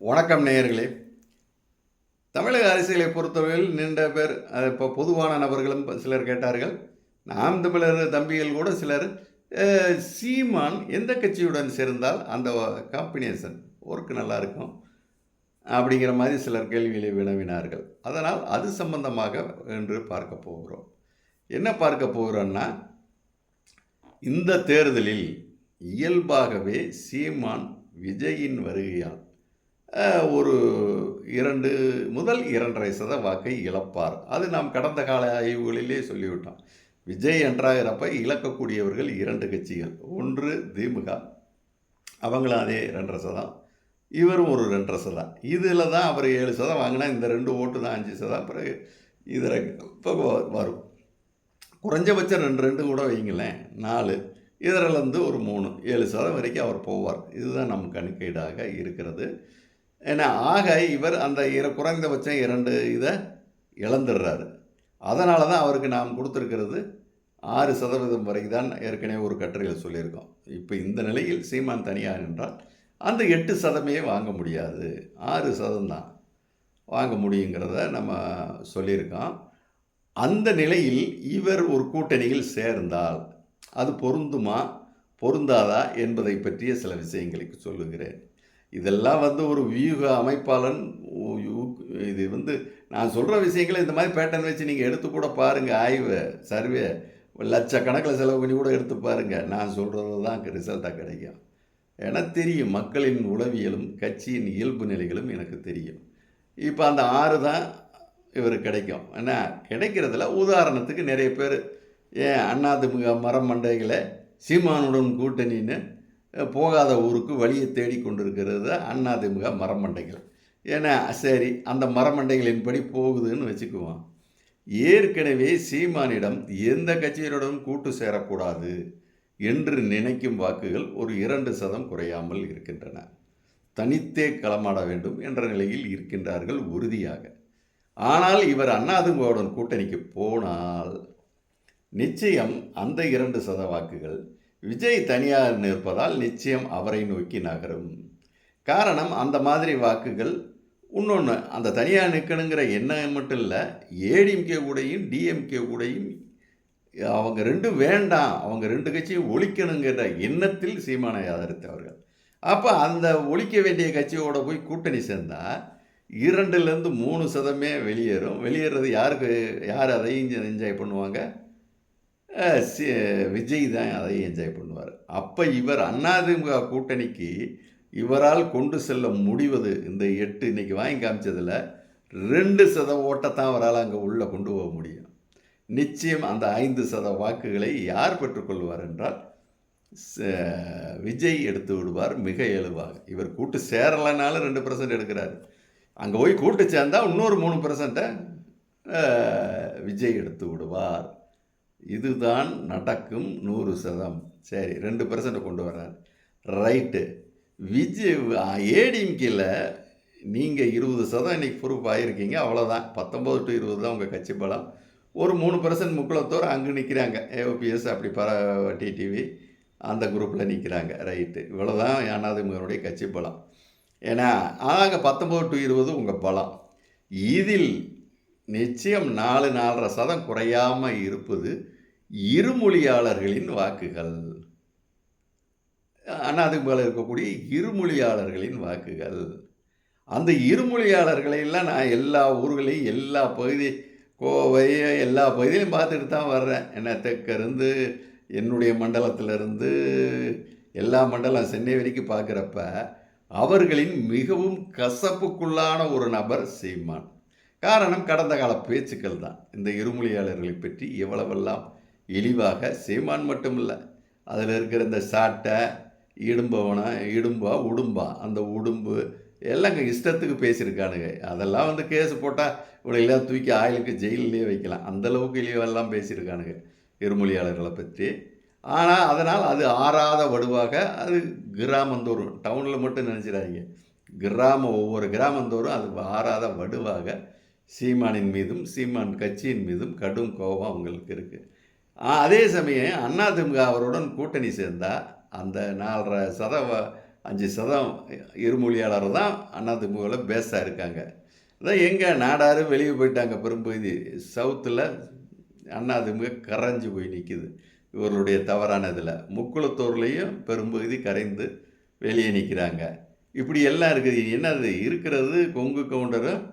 வணக்கம் நேயர்களே. தமிழக அரசியலை பொறுத்தவரையில் நீண்ட பேர் அது இப்போ பொதுவான நபர்களும் சிலர் கேட்டார்கள். நாம் தமிழர் தம்பிகள் கூட சிலர் சீமான் எந்த கட்சியுடன் சேர்ந்தால் அந்த காம்பினேஷன் ஒர்க் நல்லா இருக்கும் அப்படிங்கிற மாதிரி சிலர் கேள்விகளை வினவினார்கள். அதனால் அது சம்பந்தமாக என்று பார்க்க போகிறோம். என்ன பார்க்க போகிறோம்னா இந்த தேர்தலில் இயல்பாகவே சீமான் விஜயின் வருகையால் ஒரு இரண்டு முதல் இரண்டரை சத வாக்கை இழப்பார். அது நாம் கடந்த கால ஆய்வுகளிலே சொல்லிவிட்டோம். விஜய் என்றாகிறப்ப இழக்கக்கூடியவர்கள் இரண்டு கட்சிகள். ஒன்று திமுக அவங்களும் அதே ரெண்டரை சதம். இவரும் ஒரு ரெண்டரை சதம். இதில் தான் அவர் ஏழு சதம் வாங்கினா இந்த ரெண்டு ஓட்டு தான் அஞ்சு சதம். பிறகு இதில் இப்போ வரும். குறைஞ்சபட்சம் ரெண்டு ரெண்டு கூட வைங்களேன் நாலு. இதிலேருந்து ஒரு மூணு. ஏழு சதம் வரைக்கும் அவர் போவார். இதுதான் நம் கணக்கீடாக இருக்கிறது. ஏன்னா ஆக இவர் அந்த இர குறைந்தபட்சம் இரண்டு இதை இழந்துடுறாரு. அதனால தான் அவருக்கு நாம் கொடுத்துருக்கிறது ஆறு சதவீதம் வரைக்கும் தான் ஏற்கனவே ஒரு கட்டுரையில் சொல்லியிருக்கோம். இப்போ இந்த நிலையில் சீமான் தனியாக என்றால் அந்த எட்டு சதமே வாங்க முடியாது. ஆறு சதம் தான் வாங்க முடியுங்கிறத நம்ம சொல்லியிருக்கோம். அந்த நிலையில் இவர் ஒரு கூட்டணியில் சேர்ந்தால் அது பொருந்துமா பொருந்தாதா என்பதை பற்றிய சில விஷயங்களுக்கு சொல்லுகிறேன். இதெல்லாம் வந்து ஒரு வியூக அமைப்பாளன் இது வந்து நான் சொல்கிற விஷயங்களை இந்த மாதிரி பேட்டர்ன் வச்சு நீங்கள் எடுத்து கூட பாருங்கள் ஆய்வு சர்வே லட்சக்கணக்கில் செலவு பண்ணி கூட எடுத்து பாருங்கள் நான் சொல்கிறது தான் ரிசல்ட்டாக கிடைக்கும். என தெரியும். மக்களின் உளவியலும் கட்சியின் இயல்பு நிலைகளும் எனக்கு தெரியும். இப்போ அந்த ஆறு தான் இவருக்கு கிடைக்கும். என்ன கிடைக்கிறதுல உதாரணத்துக்கு நிறைய பேர் ஏன் அண்ணாதிமுக மரம் மண்டைகளை சீமானுடன் கூட்டணின்னு போகாத ஊருக்கு வழியை தேடி கொண்டிருக்கிறது அதிமுக மரமண்டைகள். ஏன்னா சரி அந்த மரமண்டைகளின்படி போகுதுன்னு வச்சுக்குவோம். ஏற்கனவே சீமானிடம் எந்த கட்சியினருடன் கூட்டு சேரக்கூடாது என்று நினைக்கும் வாக்குகள் ஒரு இரண்டு சதம் குறையாமல் இருக்கின்றன. தனித்தே களமாட வேண்டும் என்ற நிலையில் இருக்கின்றார்கள் உறுதியாக. ஆனால் இவர் அண்ணாதிமுகவுடன் கூட்டணிக்கு போனால் நிச்சயம் அந்த இரண்டு சத வாக்குகள் விஜய் தனியார் நிற்பதால் நிச்சயம் அவரை நோக்கி நகரும். காரணம் அந்த மாதிரி வாக்குகள் இன்னொன்று அந்த தனியார் நிற்கணுங்கிற எண்ணம் மட்டும் இல்லை ஏடிஎம்கே கூடயும் டிஎம்கே கூடையும் அவங்க ரெண்டும் வேண்டாம் அவங்க ரெண்டு கட்சியும் ஒழிக்கணுங்கிற எண்ணத்தில் சீமானை ஆதரித்தவர்கள். அப்போ அந்த ஒழிக்க வேண்டிய கட்சியோட போய் கூட்டணி சேர்ந்தால் இரண்டுலேருந்து மூணு சதமே வெளியேறும். வெளியேறது யாருக்கு யார் அதையும் என்ஜாய் பண்ணுவாங்க? விஜய் தான் அதை என்ஜாய் பண்ணுவார். அப்போ இவர் அதிமுக கூட்டணிக்கு இவரால் கொண்டு செல்ல முடிவது இந்த எட்டு இன்றைக்கி வாங்கி காமிச்சதில் ரெண்டு சத ஓட்டத்தான் அவரால் அங்கே உள்ளே கொண்டு போக முடியும். நிச்சயம் அந்த ஐந்து சத வாக்குகளை யார் பெற்றுக்கொள்வார் என்றால் ச- விஜய் எடுத்து விடுவார் மிக இயல்பாக. இவர் கூட்டு சேரலைனாலும் ரெண்டு பர்சன்ட் எடுக்கிறார். அங்கே போய் கூட்டு சேர்ந்தால் இன்னொரு மூணு பர்சண்ட்டை விஜய் எடுத்து விடுவார். இதுதான் நடக்கும் நூறு சதம். சரி ரெண்டு பர்சன்ட் கொண்டு வர்றார். ரைட்டு. விஜய் ஏடிஎம்கேல நீங்கள் இருபது சதம் இன்றைக்கி ப்ரூஃப் ஆகியிருக்கீங்க அவ்வளோதான் பத்தொம்பது டு இருபது தான் உங்கள் கட்சி பலம். ஒரு மூணு பர்சன்ட் முக்குளத்தோர் அங்கே நிற்கிறாங்க ஏஓபிஎஸ் அப்படி பர டிடிவி அந்த குரூப்பில் நிற்கிறாங்க ரைட்டு. இவ்வளோதான் அண்ணாதிமுகனுடைய கட்சி பலம். ஏன்னா ஆக பத்தொம்பது டு இருபது உங்கள் பலம். இதில் நிச்சயம் நாலு நாலரை சதம் குறையாமல் இருப்பது இருமொழியாளர்களின் வாக்குகள். ஆனால் அதுபோல் இருக்கக்கூடிய இருமொழியாளர்களின் வாக்குகள். அந்த இருமொழியாளர்களையெல்லாம் நான் எல்லா ஊர்களையும் எல்லா பகுதி கோவை எல்லா பகுதியிலையும் பார்த்துட்டு தான் வர்றேன். என்ன தெற்கிருந்து என்னுடைய மண்டலத்திலிருந்து எல்லா மண்டலம் சென்னை வரைக்கும் பார்க்குறப்ப அவர்களின் மிகவும் கசப்புக்குள்ளான ஒரு நபர் சீமான். காரணம் கடந்த கால பேச்சுக்கள் தான். இந்த இருமொழியாளர்களை பற்றி எவ்வளவெல்லாம் இழிவாக சீமான் மட்டும் இல்லை அதில் இருக்கிற இந்த சாட்டை இடும்பவனை இடும்பா உடும்பா அந்த உடும்பு எல்லாம் இஷ்டத்துக்கு பேசியிருக்கானுங்க. அதெல்லாம் வந்து கேஸ் போட்டால் இவனையெல்லாம் தூக்கி ஆயிலுக்கு ஜெயிலே வைக்கலாம். அந்தளவுக்கு இழிவெல்லாம் பேசியிருக்கானுங்க இருமொழியாளர்களை பற்றி. ஆனால் அதனால் அது ஆறாத வடுவாக அது கிராமந்தோறும் டவுனில் மட்டும் நினச்சிடாதீங்க. கிராமம் ஒவ்வொரு கிராமந்தோறும் அது ஆறாத வடுவாக சீமானின் மீதும் சீமான் கட்சியின் மீதும் கடும் கோபம் அவங்களுக்கு இருக்குது அதே சமயம் அதிமுக அவருடன் கூட்டணி சேர்ந்தால் அந்த நாலரை சதம் அஞ்சு சதம் இருமொழியாளர் தான் அதிமுகவில் பேஸாக இருக்காங்க. அதான் எங்கே நாடாரு வெளியே போயிட்டாங்க பெரும்பகுதி சவுத்தில் அதிமுக கரைஞ்சு போய் நிற்கிது இவர்களுடைய தவறான இதில் முக்குளத்தூர்லேயும் பெரும்பகுதி கரைந்து வெளியே நிற்கிறாங்க இப்படி எல்லாம் இருக்குது. என்னது? இருக்கிறது கொங்கு கவுண்டரும்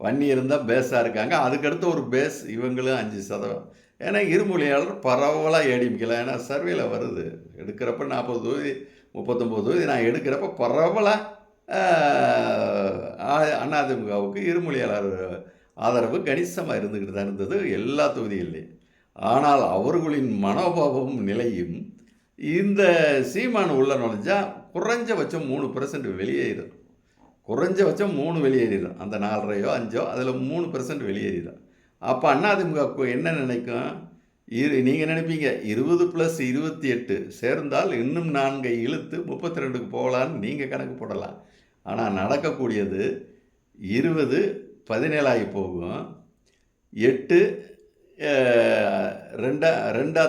வன்னியர் தான் பேஸாக இருக்காங்க. அதுக்கடுத்து ஒரு பேஸ் இவங்களும் அஞ்சு சதவீதம். ஏன்னா இருமொழியாளர் பரவலாக ஏடிமிக்கலாம் ஏன்னா சர்வேல வருது. எடுக்கிறப்ப நாற்பது தொகுதி முப்பத்தொம்போது தொகுதி நான் எடுக்கிறப்ப பரவலாக அதிமுகவுக்கு இருமொழியாளர் ஆதரவு கணிசமாக இருந்துக்கிட்டு தான் இருந்தது எல்லா தொகுதியிலையும் ஆனால் அவர்களின் மனோபாவமும் நிலையும் இந்த சீமான் உள்ள நுழைஞ்சா குறைஞ்சபட்சம் மூணு பர்சன்ட் வெளியேறும் குறைஞ்சபட்சம் மூணு வெளியேறிடும். அந்த நாலரையோ அஞ்சோ அதில் மூணு பெர்சன்ட் வெளியேறிடும். அப்போ அதிமுக என்ன நினைக்கும்? இரு நீங்கள் நினைப்பீங்க இருபது ப்ளஸ் இருபத்தி எட்டு சேர்ந்தால் இன்னும் நான்கை இழுத்து முப்பத்தி ரெண்டுக்கு போகலான்னு நீங்கள் கணக்கு போடலாம். ஆனால் நடக்கக்கூடியது இருபது பதினேழாகி போகும். எட்டு ரெண்டா ரெண்டா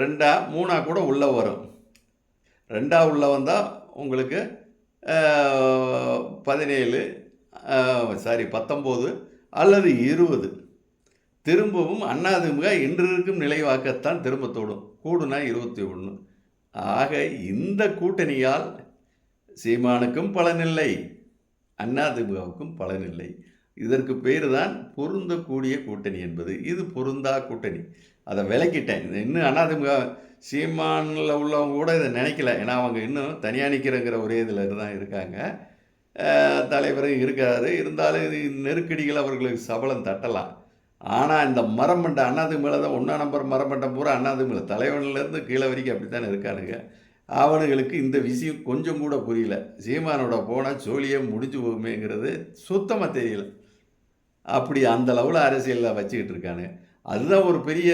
ரெண்டா மூணாக கூட உள்ளே வரும். ரெண்டா உள்ளே வந்தால் உங்களுக்கு பதினேழு சாரி பத்தொம்போது அல்லது இருபது. திரும்பவும் அதிமுக இன்று இருக்கும் நிலைவாக்கத்தான் திரும்ப தோடும். கூடுனா இருபத்தி ஒன்று ஆக இந்த கூட்டணியால் சீமானுக்கும் பலனில்லை அதிமுகவுக்கும் பலனில்லை. இதற்கு பேர் தான் பொருந்தக்கூடிய கூட்டணி என்பது. இது பொருந்தா கூட்டணி. அதை விளக்கிட்டேன். இன்னும் அண்ணாதிமுக சீமானில் உள்ளவங்க கூட இதை நினைக்கல. ஏன்னா அவங்க இன்னும் தனியாக நிற்கிறங்கிற ஒரே இதில் தான் இருக்காங்க. அஹ், தலைவர் இருந்தாலும் இது நெருக்கடிகள் அவர்களுக்கு சபலம் தட்டலாம். ஆனால் இந்த மரமண்ட அண்ணாதிமுக தான் ஒன்றா நம்பர் மரமண்டம் பூரா அண்ணாதிமுக தலைவன்லேருந்து கீழே வரைக்கும் அப்படி தானே இருக்கானுங்க. அவனுங்களுக்கு இந்த விஷயம் கொஞ்சம் கூட புரியல. சீமானோட போனால் சோழியே முடிஞ்சு போகுமேங்கிறது சுத்தமாக தெரியல. அப்படி அந்த லெவலில் அரசியலில் வச்சுக்கிட்டு இருக்கானுங்க. அதுதான் ஒரு பெரிய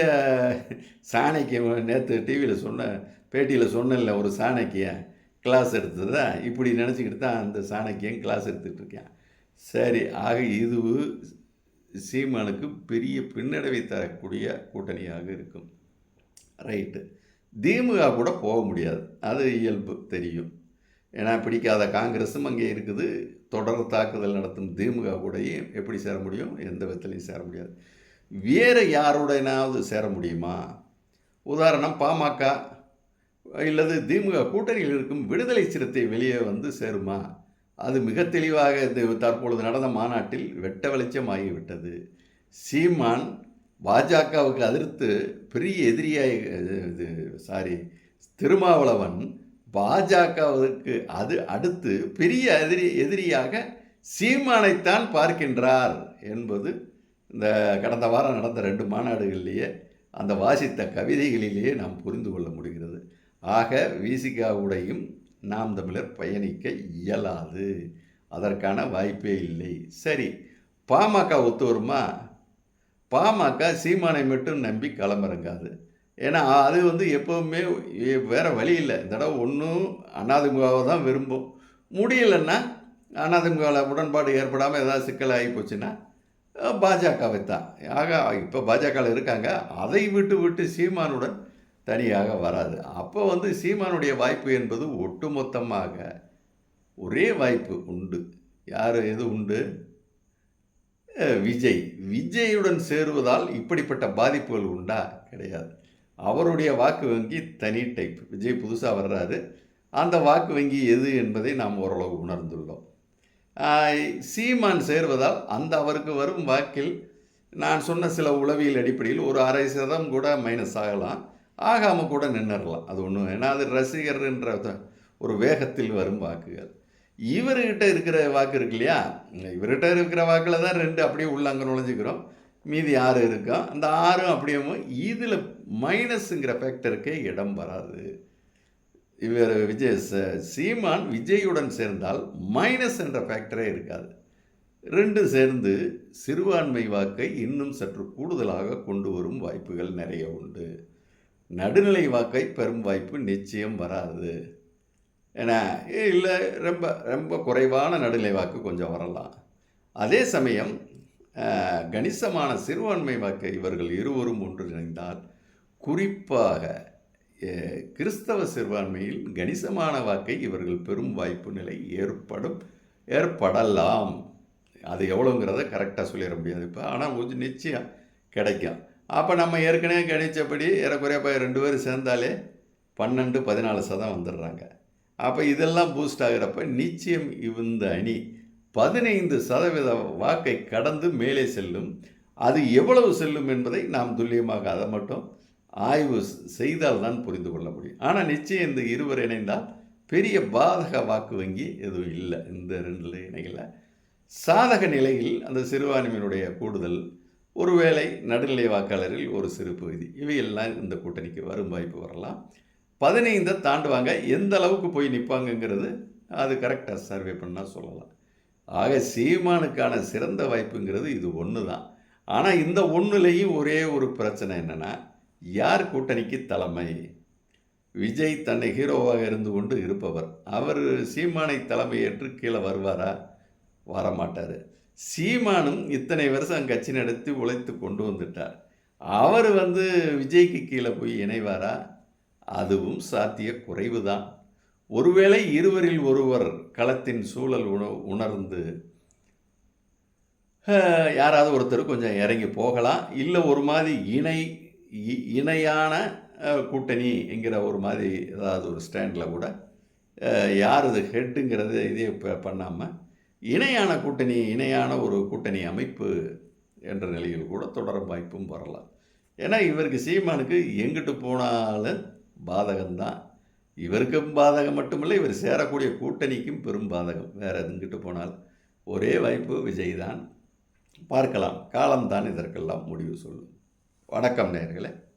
சாணக்கியம் நேற்று டிவியில் சொன்ன பேட்டியில் சொன்னல ஒரு சாணக்கியன் கிளாஸ் எடுத்ததா இப்படி நினச்சிக்கிட்டு தான் அந்த சாணக்கியன் கிளாஸ் எடுத்துகிட்டு இருக்கேன்? சரி ஆக இது சீமானுக்கு பெரிய பின்னடைவை தரக்கூடிய கூட்டணியாக இருக்கும். ரைட்டு. திமுக கூட போக முடியாது. அது இயல்பு தெரியும். ஏன்னா பிடிக்காத காங்கிரஸும் அங்கே இருக்குது. தொடர் தாக்குதல் நடத்தும் திமுக கூடயும் எப்படி சேர முடியும்? எந்த விதத்துலையும் சேர முடியாது. வேறு யாருடனாவது சேர முடியுமா? உதாரணம் பாமக இல்லது திமுக கூட்டணியில் இருக்கும் விடுதலை சிறுத்தை வெளியே வந்து சேருமா? அது மிக தெளிவாக இது தற்பொழுது நடந்த மாநாட்டில் வெட்ட வெளிச்சமாகிவிட்டது சீமான் பாஜகவுக்கு அதிர்த்து பெரிய எதிரியாய் இது சாரி திருமாவளவன் பாஜகவுக்கு அது அடுத்து பெரிய எதிரி எதிரியாக சீமானைத்தான் பார்க்கின்றார் என்பது இந்த கடந்த வாரம் நடந்த ரெண்டு மாநாடுகள்லேயே அந்த வாசித்த கவிதைகளிலேயே நாம் புரிந்து கொள்ள முடிகிறது. ஆக விசிகாவுடையும் நாம் தமிழர் பயணிக்க இயலாது. அதற்கான வாய்ப்பே இல்லை. சரி பாமக ஒத்து வருமா? பாமக சீமானை மட்டும் நம்பி களமிறங்காது. ஏன்னா அது வந்து எப்போவுமே வேறு வழி இல்லை. இந்த தடவை ஒன்றும் அதிமுகவை தான் விரும்பும். முடியலைன்னா அதிமுகவில் உடன்பாடு ஏற்படாமல் ஏதாவது சிக்கலாகி போச்சுன்னா பாஜகவை தான். ஆக இப்போ பாஜகவில் இருக்காங்க. அதை விட்டு விட்டு சீமானுடன் தனியாக வராது. அப்போ வந்து சீமானுடைய வாய்ப்பு என்பது ஒட்டுமொத்தமாக ஒரே வாய்ப்பு உண்டு. யார் எது உண்டு? விஜய். விஜயுடன் சேருவதால் இப்படிப்பட்ட பாதிப்புகள் உண்டா? கிடையாது. அவருடைய வாக்கு வங்கி தனி டைப் விஜய் புதுசாக வர்றாரு. அந்த வாக்கு வங்கி எது என்பதை நாம் ஓரளவு உணர்ந்துள்ளோம். சீமான் சேர்வதால் அந்த அவருக்கு வரும் வாக்கில் நான் சொன்ன சில உளவியல் அடிப்படையில் ஒரு அரை சதம் கூட மைனஸ் ஆகலாம். ஆகாமல் கூட நின்றுடலாம் அது ஒன்றும் ஏன்னா அது ரசிகர்ன்ற ஒரு வேகத்தில் வரும் வாக்குகள். இவர்கிட்ட இருக்கிற வாக்கு இருக்கு இல்லையா? இவர்கிட்ட இருக்கிற வாக்கில் தான் ரெண்டு அப்படியே உள்ள அங்கே நுழைஞ்சிக்கிறோம். மீதி ஆறு இருக்கும் அந்த ஆறும் அப்படியே இதில் மைனஸுங்கிற ஃபேக்டருக்கே இடம் வராது. இவர் விஜய் சீமான் விஜயுடன் சேர்ந்தால் மைனஸ் என்ற ஃபேக்டரே இருக்காது. ரெண்டும் சேர்ந்து சிறுபான்மை வாக்கை இன்னும் சற்று கூடுதலாக கொண்டு வரும் வாய்ப்புகள் நிறைய உண்டு. நடுநிலை வாக்கை பெறும் வாய்ப்பு நிச்சயம் வராது. ஏன்னா இல்லை ரொம்ப ரொம்ப குறைவான நடுநிலை வாக்கு கொஞ்சம் வரலாம். அதே சமயம் கணிசமான சிறுபான்மை வாக்கை இவர்கள் இருவரும் ஒன்றிணைந்தால் குறிப்பாக கிறிஸ்தவ சிறுபான்மையில் கணிசமான வாக்கை இவர்கள் பெரும் வாய்ப்பு நிலை ஏற்படும். ஏற்படலாம். அது எவ்வளோங்கிறத கரெக்டாக சொல்லிட முடியாது இப்போ. ஆனால் கொஞ்சம் நிச்சயம் கிடைக்கும். அப்போ நம்ம ஏற்கனவே கணிச்சபடி ஏறக்குறைய இப்போ ரெண்டு பேரும் சேர்ந்தாலே பன்னெண்டு பதினாலு சதம் வந்துடுறாங்க. அப்போ இதெல்லாம் பூஸ்ட் ஆகிறப்ப நிச்சயம் இந்த அணி பதினைந்து சதவீத வாக்கை கடந்து மேலே செல்லும். அது எவ்வளவு செல்லும் என்பதை நாம் துல்லியமாக அதை மட்டும் ஆய்வு செய்தால் தான் புரிந்து கொள்ள முடியும். ஆனால் நிச்சயம் இந்த இருவர் இணைந்தால் பெரிய பாதக வாக்கு வங்கி எதுவும் இல்லை. இந்த ரெண்டு இணைகளில் சாதக நிலையில் அந்த சிறுபான்மையினுடைய கூடுதல் ஒருவேளை நடுநிலை வாக்காளரில் ஒரு சிறு பகுதி. இவையெல்லாம் இந்த கூட்டணிக்கு வரும் வாய்ப்பு வரலாம். பதினைந்தை தாண்டுவாங்க. எந்த அளவுக்கு போய் நிற்பாங்கங்கிறது அது கரெக்டாக சர்வே பண்ணால் சொல்லலாம். ஆக சீமானுக்கான சிறந்த வாய்ப்புங்கிறது இது ஒன்று தான் ஆனால் இந்த ஒன்றுலேயும் ஒரே ஒரு பிரச்சனை என்னென்னா யார் கூட்டணிக்கு தலைமை? விஜய் தன்னை ஹீரோவாக இருந்து கொண்டு இருப்பவர். அவர் சீமானை தலைமையேற்று கீழே வருவாரா? வரமாட்டார். சீமானும் இத்தனை வருஷம் கட்சி நடத்தி உழைத்து கொண்டு வந்துட்டார். அவர் வந்து விஜய்க்கு கீழே போய் இணைவாரா? அதுவும் சாத்திய குறைவு தான் ஒருவேளை இருவரில் ஒருவர் களத்தின் சூழல் உண உணர்ந்து யாராவது ஒருத்தர் கொஞ்சம் இறங்கி போகலாம். இல்லை ஒரு மாதிரி இணை இணையான கூட்டணி என்கிற ஒரு மாதிரி ஏதாவது ஒரு ஸ்டாண்டில் கூட யார் இது ஹெட்டுங்கிறது இதே பண்ணாமல் இணையான கூட்டணி இணையான ஒரு கூட்டணி அமைப்பு என்ற நிலையில் கூட தொடரும் வாய்ப்பும் வரலாம். ஏன்னா இவருக்கு சீமானுக்கு எங்கிட்டு போனாலும் பாதகம்தான். இவருக்கும் பாதகம் மட்டுமில்லை இவர் சேரக்கூடிய கூட்டணிக்கும் பெரும் பாதகம். வேறு எதுங்கிட்டு போனால் ஒரே வாய்ப்பு விஜய் தான் பார்க்கலாம். காலம்தான் இதற்கெல்லாம் முடிவு சொல்லும். வணக்கம் நேயர்களே.